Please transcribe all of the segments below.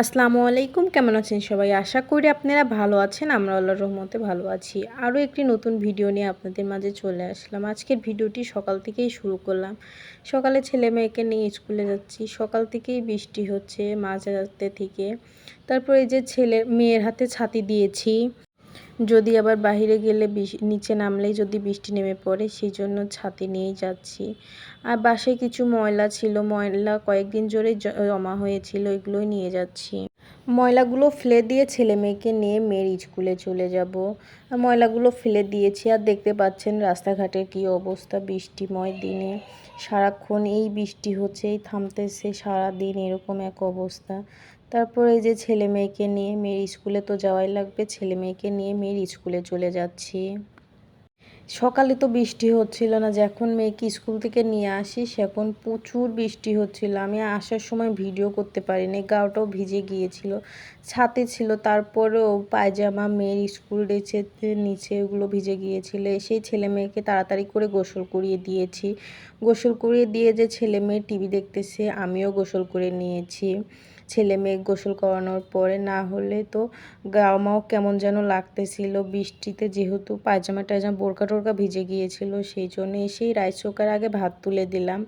আসসালামু আলাইকুম, কেমন আছেন সবাই? আশা করি আপনারা ভালো আছেন, আমরা আল্লাহর রহমতে ভালো আছি। আরও একটি নতুন ভিডিও নিয়ে আপনাদের মাঝে চলে আসলাম। আজকের ভিডিওটি সকাল থেকেই শুরু করলাম। সকালে ছেলে মেয়েকে নিয়ে স্কুলে যাচ্ছি। সকাল থেকেই বৃষ্টি হচ্ছে মাঝরাতে থেকে। তারপরে যে ছেলে, মেয়ের হাতে ছাতি দিয়েছি। যদি আবার বাহিরে গেলে নিচে নামলেই যদি বৃষ্টি নেমে পড়ে সেই জন্য ছাতি নিয়েই যাচ্ছি। আর বাসায় কিছু ময়লা ছিল, ময়লা কয়েকদিন জোরে জমা হয়েছিল, এগুলোই নিয়ে যাচ্ছি। ময়লাগুলো ফেলে দিয়ে ছেলে মেয়েকে নিয়ে মেয়ের স্কুলে চলে যাব। ময়লাগুলো ফেলে দিয়েছি, আর দেখতে পাচ্ছেন রাস্তাঘাটের কী অবস্থা বৃষ্টিময় দিনে। সারাক্ষণ এই বৃষ্টি হচ্ছে, এই থামতেছে সারাদিন এরকম এক অবস্থা। তারপরে এই যে ছেলে মেয়েকে নিয়ে মেয়ের স্কুলে তো যাওয়াই লাগবে, ছেলে মেয়েকে নিয়ে মেয়ের স্কুলে চলে যাচ্ছি। সকালে তো বৃষ্টি হচ্ছিল না যখন মেয়েকে স্কুল থেকে নিয়ে আসি সেখন প্রচুর বৃষ্টি হচ্ছিল। আমি আসার সময় ভিডিও করতে পারিনি গাওটাও ভিজে গিয়েছিল, ছাতে ছিল, তারপরেও পায়জামা মেয়ের স্কুল ড্রেসে নিচে ওগুলো ভিজে গিয়েছিল। সেই ছেলে মেয়েকে তাড়াতাড়ি করে গোসল করিয়ে দিয়েছি। গোসল করিয়ে দিয়ে যে ছেলে মেয়ে টিভি দেখতেছে, আমিও গোসল করে নিয়েছি। ছেলে মেয়ে গোসল করানোর পরে না হলে তো গামাও কেমন যেন লাগতেছিল। বৃষ্টিতে যেহেতু পায়জামা টায়জামা, বোরকা টোরকা ভিজে গিয়েছিল, সেই জন্য এসেই রাইস কুকার আগে ভাত তুলে দিলাম।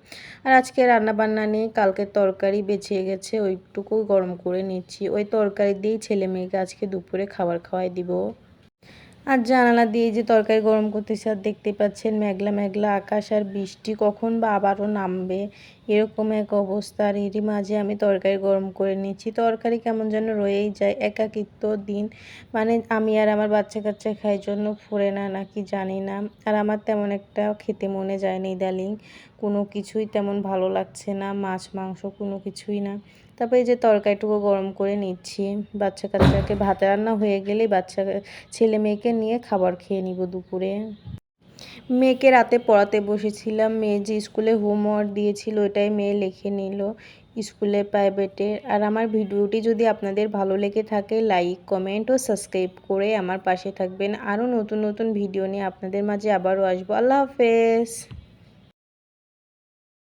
আর আজকে রান্না বান্না নিয়ে কালকে তরকারি বেছে গেছে ওইটুকু গরম করে নিচ্ছি। ওই তরকারি দিয়েই ছেলে মেয়েকে আজকে দুপুরে খাবার খাওয়াই দিব। আর জানালা দিয়ে যে তরকারি গরম করতেছে, আর দেখতে পাচ্ছেন মেঘলা মেঘলা আকাশ আর বৃষ্টি কখন বা আবারও নামবে, এরকম এক অবস্থা। আর এরই মাঝে আমি তরকারি গরম করে নিচ্ছি। তরকারি কেমন যেন রয়েই যায়, একাকিত্ব দিন। মানে আমি আর আমার বাচ্চা কাচ্চা খাই জন্য ফুরে না, নাকি জানি না। আর আমার তেমন একটা খেতে মনে যায় না ইদালিং কোনো কিছুই তেমন ভালো লাগছে না, মাছ, মাংস কোনো কিছুই না। তারপরে যে তরকারিটুকু গরম করে নিচ্ছি। বাচ্চা কাচ্চাকে ভাত রান্না হয়ে গেলেই বাচ্চা, ছেলে মেয়েকে নিয়ে খাবার খেয়ে নিব দুপুরে। মেয়েকে রাতে পড়াতে বসেছিলাম। মেয়ে যে স্কুলে হোমওয়ার্ক দিয়েছিল, ওটাই মেয়ে লিখে নিল স্কুলে প্রাইভেটে। আর আমার ভিডিওটি যদি আপনাদের ভালো লেগে থাকে, লাইক, কমেন্ট ও সাবস্ক্রাইব করে আমার পাশে থাকবেন। আরও নতুন নতুন ভিডিও নিয়ে আপনাদের মাঝে আবারও আসব। আল্লাহ হাফেজ।